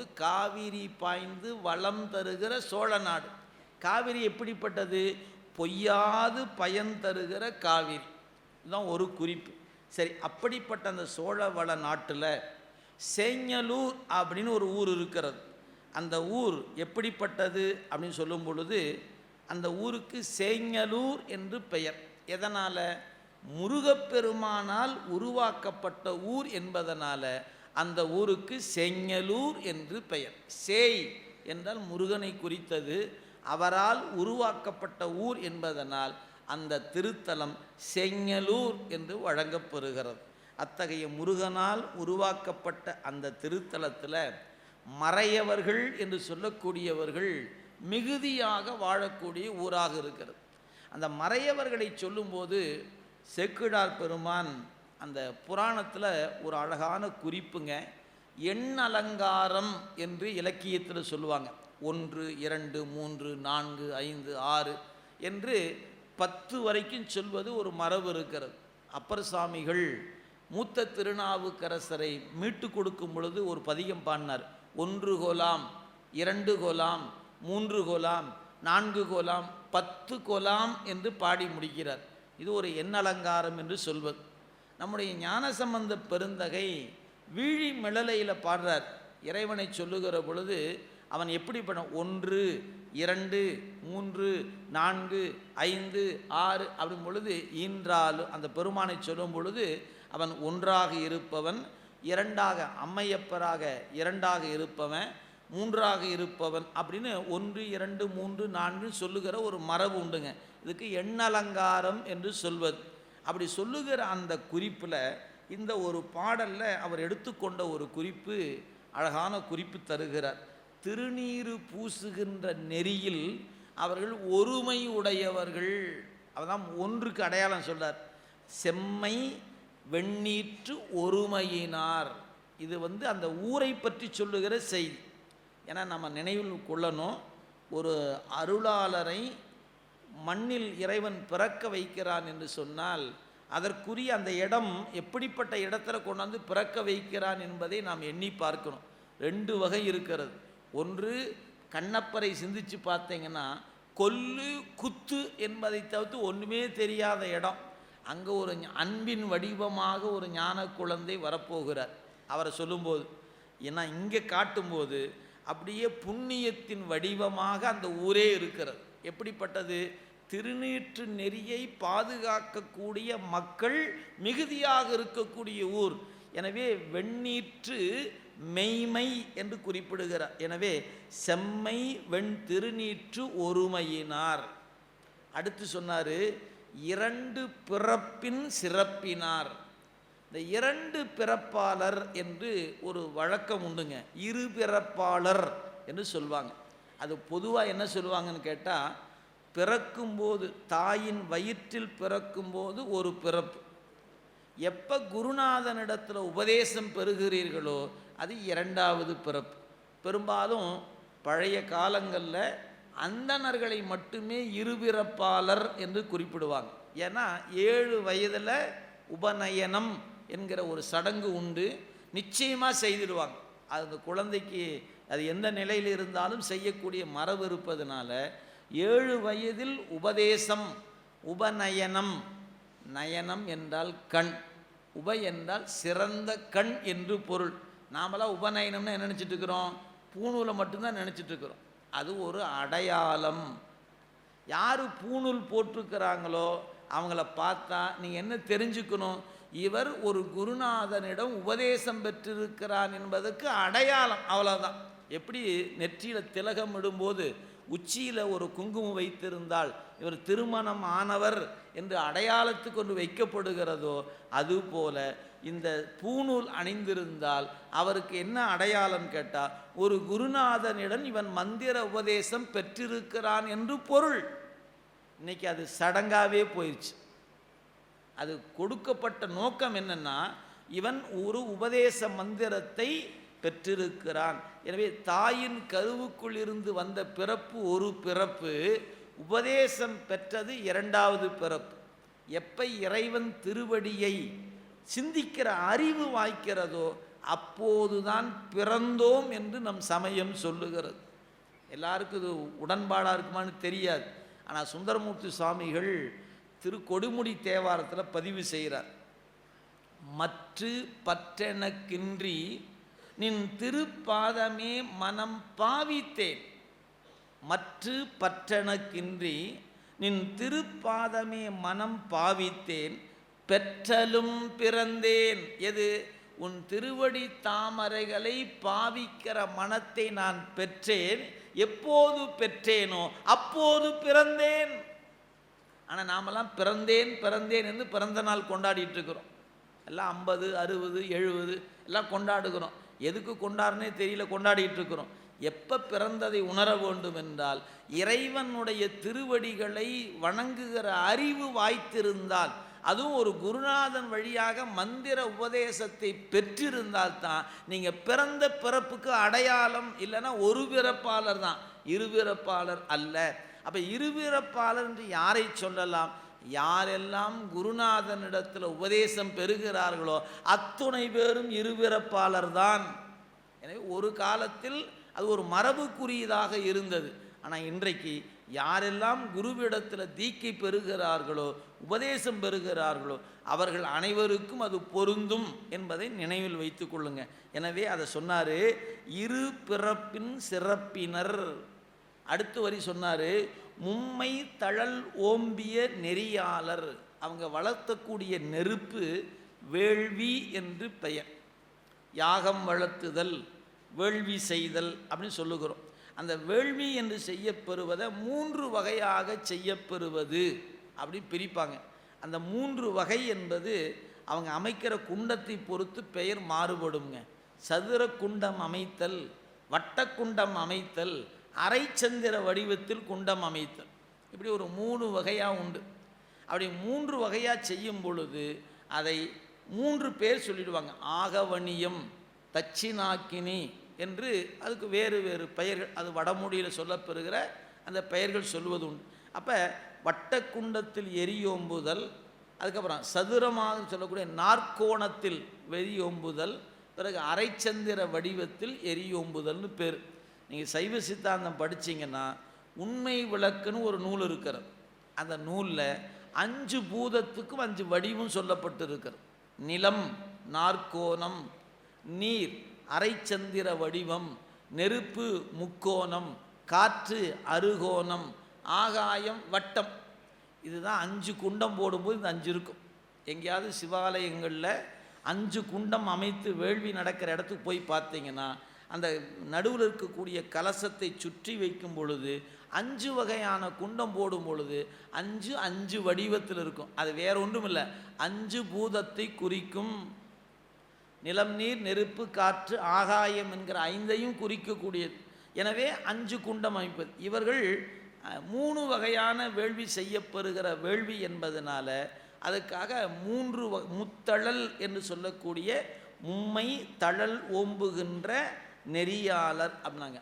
போது காவிரி பாய்ந்து வளம் தருகிற சோழ நாடு. காவிரி எப்படிப்பட்டது? பொய்யாது பயன் தருகிற காவிரி. இதுதான் ஒரு குறிப்பு. சரி அப்படிப்பட்ட அந்த சோழ வள நாட்டில் சேஞ்சலூர் அப்படின்னு ஒரு ஊர் இருக்கிறது. அந்த ஊர் எப்படிப்பட்டது அப்படின்னு சொல்லும் பொழுது அந்த ஊருக்கு சேஞ்சலூர் என்று பெயர். எதனால்? முருகப்பெருமானால் உருவாக்கப்பட்ட ஊர் என்பதனால் அந்த ஊருக்கு செங்கலூர் என்று பெயர். சேய் என்றால் முருகனை குறித்தது. அவரால் உருவாக்கப்பட்ட ஊர் என்பதனால் அந்த திருத்தலம் செங்கலூர் என்று வழங்கப்பெறுகிறது அத்தகைய முருகனால் உருவாக்கப்பட்ட அந்த திருத்தலத்தில் மறையவர்கள் என்று சொல்லக்கூடியவர்கள் மிகுதியாக வாழக்கூடிய ஊராக இருக்கிறது. அந்த மறையவர்களை சொல்லும்போது செக்குடார் பெருமான் அந்த புராணத்தில் ஒரு அழகான குறிப்புங்க. எண் அலங்காரம் என்று இலக்கியத்தில் சொல்லுவாங்க. ஒன்று இரண்டு மூன்று நான்கு ஐந்து ஆறு என்று பத்து வரைக்கும் சொல்வது ஒரு மரபு இருக்கிறது. அப்பர் சாமிகள் மூத்த திருநாவுக்கரசரை மீட்டு கொடுக்கும் பொழுது ஒரு பதிகம் பாடினார். ஒன்று கோலாம் இரண்டு கோலாம் மூன்று கோலாம் நான்கு கோலாம் பத்து கோலாம் என்று பாடி முடிக்கிறார். இது ஒரு எண்ணலங்காரம் என்று சொல்வது. நம்முடைய ஞானசம்பந்த பெருந்தகை வீழி மிளலையில் பாடுறார். இறைவனை சொல்லுகிற பொழுது அவன் எப்படி பண்ண? ஒன்று இரண்டு மூன்று நான்கு ஐந்து ஆறு அப்படின் பொழுது ஈன்றாலும் அந்த பெருமானை சொல்லும் பொழுது அவன் ஒன்றாக இருப்பவன் இரண்டாக அம்மையப்பராக இரண்டாக இருப்பவன் மூன்றாக இருப்பவன் அப்படின்னு ஒன்று இரண்டு மூன்று நான்கு சொல்லுகிற ஒரு மரபு உண்டுங்க. இதுக்கு எண்ணலங்காரம் என்று சொல்வது. அப்படி சொல்லுகிற அந்த குறிப்பில் இந்த ஒரு பாடலில் அவர் எடுத்துக்கொண்ட ஒரு குறிப்பு அழகான குறிப்பு தருகிறார். திருநீறு பூசுகின்ற நெறியில் அவர்கள் ஒருமை உடையவர்கள் அவதான் ஒன்றுக்கு அடையாளம் சொல்றார். செம்மை வெண்ணீற்று ஒருமையினார் இது வந்து அந்த ஊரை பற்றி சொல்லுகிற செய்தி. ஏன்னா நம்ம நினைவில் கொள்ளணும் ஒரு அருளாளரை மண்ணில் இறைவன் பிறக்க வைக்கிறான் என்று சொன்னால் அதற்குரிய அந்த இடம் எப்படிப்பட்ட இடத்துல கொண்டாந்து பிறக்க வைக்கிறான் என்பதை நாம் எண்ணி பார்க்கணும். ரெண்டு வகை இருக்கிறது. ஒன்று கண்ணப்பரை சிந்திச்சு பார்த்தீங்கன்னா கொல்லு குத்து என்பதை தவிர்த்து ஒன்றுமே தெரியாத இடம். அங்கே ஒரு அன்பின் வடிவமாக ஒரு ஞான குழந்தை வரப்போகிறார். அவரை சொல்லும்போது ஏன்னா இங்கே காட்டும்போது அப்படியே புண்ணியத்தின் வடிவமாக அந்த ஊரே இருக்கிறது. எப்படிப்பட்டது? திருநீற்று நெறியை பாதுகாக்கக்கூடிய மக்கள் மிகுதியாக இருக்கக்கூடிய ஊர். எனவே வெண்ணீற்று மெய்மை என்று குறிப்பிடுகிறார் எனவே செம்மை வெண் திருநீற்று ஒருமையினார். அடுத்து சொன்னார் இரண்டு பிறப்பின் சிறப்பினார். இந்த இரண்டு பிறப்பாளர் என்று ஒரு வழக்கம் உண்டுங்க. இரு பிறப்பாளர் என்று சொல்லுவாங்க அது பொதுவாக என்ன சொல்லுவாங்கன்னு கேட்டால் பிறக்கும்போது தாயின் வயிற்றில் பிறக்கும்போது ஒரு பிறப்பு. எப்போ குருநாதனிடத்தில் உபதேசம் பெறுகிறீர்களோ அது இரண்டாவது பிறப்பு. பெரும்பாலும் பழைய காலங்களில் அந்தணர்களை மட்டுமே இருபிறப்பாளர் என்று குறிப்பிடுவாங்க. ஏன்னா ஏழு வயதில் உபநயனம் என்கிற ஒரு சடங்கு உண்டு நிச்சயமாக செய்திடுவாங்க. அந்த குழந்தைக்கு அது எந்த நிலையில் இருந்தாலும் செய்யக்கூடிய மரபு இருப்பதனால ஏழு வயதில் உபதேசம் உபநயனம். நயனம் என்றால் கண் உப என்றால் சிறந்த கண் என்று பொருள். நாமெல்லாம் உபநயனம்னு என்ன நினச்சிட்ருக்கிறோம் பூணூலை மட்டும்தான் நினச்சிட்டு இருக்கிறோம். அது ஒரு அடையாளம். யார் பூணூல் போட்டிருக்கிறாங்களோ அவங்கள பார்த்தா நீங்கள் என்ன தெரிஞ்சுக்கணும்? இவர் ஒரு குருநாதனிடம் உபதேசம் பெற்றிருக்கிறான் என்பதற்கு அடையாளம் அவ்வளோதான் எப்படி நெற்றியில் திலகம் இடும்போது உச்சியில் ஒரு குங்குமம் வைத்திருந்தால் இவர் திருமணம் ஆனவர் என்று அடையாளத்துக்கு கொண்டு வைக்கப்படுகிறதோ அதுபோல இந்த பூணூல் அணிந்திருந்தால் அவருக்கு என்ன அடையாளம் கேட்டால் ஒரு குருநாதனிடம் இவன் மந்திர உபதேசம் பெற்றிருக்கிறான் என்று பொருள். இன்னைக்கு அது சடங்காவே போயிடுச்சு அது கொடுக்கப்பட்ட நோக்கம் என்னென்னா இவன் ஒரு உபதேச மந்திரத்தை பெற்றிருக்கிறான். எனவே தாயின் கருவுக்குள் இருந்து வந்த பிறப்பு ஒரு பிறப்பு உபதேசம் பெற்றது இரண்டாவது பிறப்பு. எப்ப இறைவன் திருவடியை சிந்திக்கிற அறிவு வாய்க்கிறதோ அப்போதுதான் பிறந்தோம் என்று நம் சமயம் சொல்லுகிறது. எல்லாருக்கும் இது உடன்பாடாக இருக்குமான்னு தெரியாது. ஆனால் சுந்தரமூர்த்தி சுவாமிகள் திரு கொடுமுடி தேவாரத்தில் பதிவு செய்கிறார் மற்று பற்றெனக்கின்றி நின் திருப்பாதமே மனம் பாவித்தேன். மற்று பற்றெனக்கின்றி நின் திருப்பாதமே மனம் பாவித்தேன். பெற்றலும் பிறந்தேன். எது? உன் திருவடி தாமரைகளை பாவிக்கிற மனத்தை நான் பெற்றேன். எப்போது பெற்றேனோ அப்போது பிறந்தேன். ஆனால் நாமெல்லாம் பிறந்தேன் பிறந்தேன் என்று பிறந்த நாள் கொண்டாடிட்டு இருக்கிறோம். எல்லாம் ஐம்பது அறுபது எழுபது எல்லாம் கொண்டாடுகிறோம். எதுக்கு கொண்டாடுனே தெரியல கொண்டாடிட்டு இருக்கிறோம். எப்போ பிறந்ததை உணர வேண்டும் என்றால் இறைவனுடைய திருவடிகளை வணங்குகிற அறிவு வாய்த்திருந்தால் அதுவும் ஒரு குருநாதன் வழியாக மந்திர உபதேசத்தை பெற்றிருந்தால் தான் நீங்கள் பிறந்த பிறப்புக்கு அடையாளம் இல்லைன்னா ஒரு பிறப்பாளர் தான். இருபிறப்பாளர் அல்ல. அப்போ இருவிறப்பாளர் என்று யாரை சொல்லலாம்? யாரெல்லாம் குருநாதனிடத்தில் உபதேசம் பெறுகிறார்களோ அத்துணை பேரும் இருவிறப்பாளர் தான். எனவே ஒரு காலத்தில் அது ஒரு மரபுக்குரியதாக இருந்தது. ஆனால் இன்றைக்கு யாரெல்லாம் குருவிடத்தில் தீக்கை பெறுகிறார்களோ உபதேசம் பெறுகிறார்களோ அவர்கள் அனைவருக்கும் அது பொருந்தும் என்பதை நினைவில் வைத்துக் கொள்ளுங்க. எனவே அதை சொன்னார் இரு பிறப்பின் சிறப்பினர். அடுத்த வரி சொன்னார் மும்மை தழல் ஓம்பிய நெறியாளர். அவங்க வளர்த்தக்கூடிய நெருப்பு வேள்வி என்று பெயர். யாகம் வளர்த்துதல் வேள்வி செய்தல் அப்படின்னு சொல்லுகிறோம். அந்த வேள்வி என்று செய்யப்பெறுவதை மூன்று வகையாக செய்யப்பெறுவது அப்படி பிரிப்பாங்க. அந்த மூன்று வகை என்பது அவங்க அமைக்கிற குண்டத்தை பொறுத்து பெயர் மாறுபடுங்க சதுர குண்டம் அமைத்தல் வட்டக்குண்டம் அமைத்தல் அரைச்சந்திர வடிவத்தில் குண்டம் அமைத்தல். இப்படி ஒரு மூணு வகையாக உண்டு. அப்படி மூன்று வகையாக செய்யும் பொழுது அதை மூன்று பேர் சொல்லிடுவாங்க. ஆகவணியம் தச்சினாக்கினி என்று அதுக்கு வேறு வேறு பெயர்கள் அது வடமொழியில் சொல்லப்பெறுகிற அந்த பெயர்கள் சொல்வது உண்டு. அப்போ வட்டக்குண்டத்தில் எரியோம்புதல் அதுக்கப்புறம் சதுரமாக சொல்லக்கூடிய நாற்கோணத்தில் வெறியோம்புதல் பிறகு அரைச்சந்திர வடிவத்தில் எரியோம்புதல்னு பேர். நீங்கள் சைவ சித்தாந்தம் படிச்சீங்கன்னா உண்மை விளக்குன்னு ஒரு நூல் இருக்கிறது. அந்த நூலில் அஞ்சு பூதத்துக்கும் அஞ்சு வடிவும் சொல்லப்பட்டு இருக்கிறது நிலம் நாற்கோணம் நீர் அரைச்சந்திர வடிவம் நெருப்பு முக்கோணம் காற்று அருகோணம் ஆகாயம் வட்டம். இதுதான் அஞ்சு குண்டம் போடும்போது இந்த அஞ்சு இருக்கும். எங்கேயாவது சிவாலயங்களில் அஞ்சு குண்டம் அமைத்து வேள்வி நடக்கிற இடத்துக்கு போய் பார்த்தீங்கன்னா அந்த நடுவில் இருக்கக்கூடிய கலசத்தை சுற்றி வைக்கும் பொழுது அஞ்சு வகையான குண்டம் போடும் பொழுது அஞ்சு அஞ்சு வடிவத்தில் இருக்கும். அது வேற ஒன்றும் இல்லை அஞ்சு பூதத்தை குறிக்கும் நிலம் நீர் நெருப்பு காற்று ஆகாயம் என்கிற ஐந்தையும் குறிக்கக்கூடியது. எனவே அஞ்சு குண்டம் அமைப்பது இவர்கள் மூணு வகையான வேள்வி செய்யப்பெறுகிற வேள்வி என்பதனால அதுக்காக மூன்று வ- முத்தழல் என்று சொல்லக்கூடிய மும்மை தழல் ஓம்புகின்ற நெறியாளர் அப்படின்னாங்க.